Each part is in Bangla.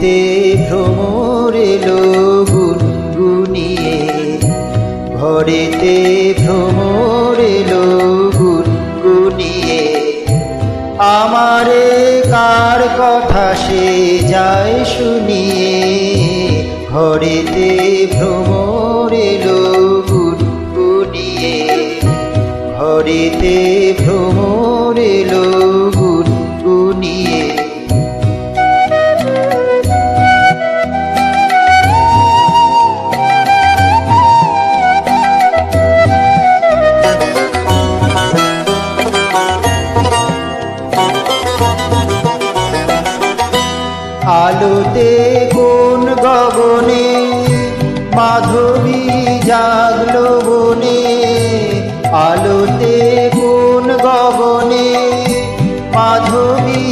ঘরেতে ভ্রমর এলো গুনগুনিয়ে ঘরেতে ভ্রমর এলো গুনগুনিয়ে আমারে কার কথা সে যায় শুনিয়ে। ঘরেতে ভ্রমর এলো গুনগুনিয়ে ঘরেতে ভ্রমর এলো আলোতে কোন গগনে, মাধবী জাগলো বনে আলোতে কোন গগনে, মাধবী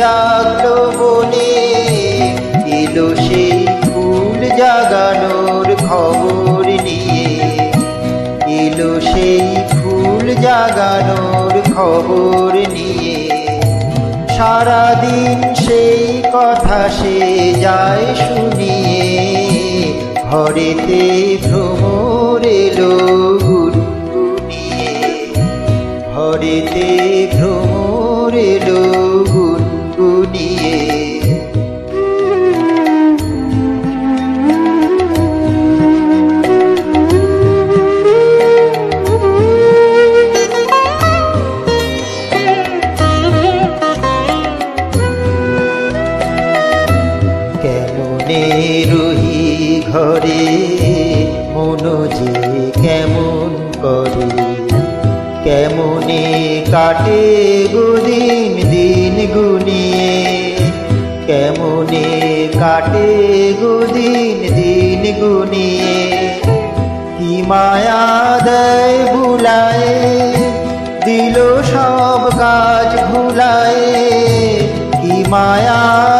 জাগলো বনে এলো সেই ফুল জাগানোর খবর নিয়ে। এলো সেই ফুল জাগানোর খবর নিয়ে। সারাদিন সেই কথা সে যায় শুনিয়ে ঘরেতে ভ্রমর এলো। রহি ঘরে মনোজে কেমন করে। কেমনে কাটে গুদিন দিন গুনিয়ে। কেমনে কাটে গুদিন দিন গুনিয়ে। কি মায়া দেয় বুলায়, দিল সব কাজ ভুলায়। কি মায়া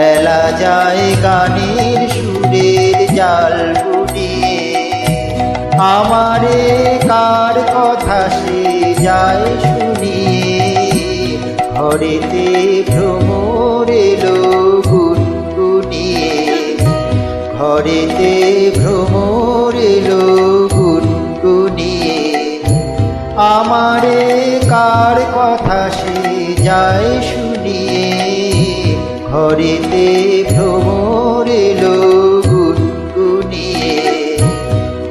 বেলা যায় গানের সুরের জাল বুনিয়ে আমারে কার কথা সে যায় শুনিয়ে। ঘরেতে ভ্রমর গুনগুনিয়ে। ঘরেতে ভ্রমর এলো গুনগুনিয়ে। আমারে কার কথা সে যায় ভ্রমর লো গুনগুনিয়ে।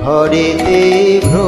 ঘরেতে ভ্র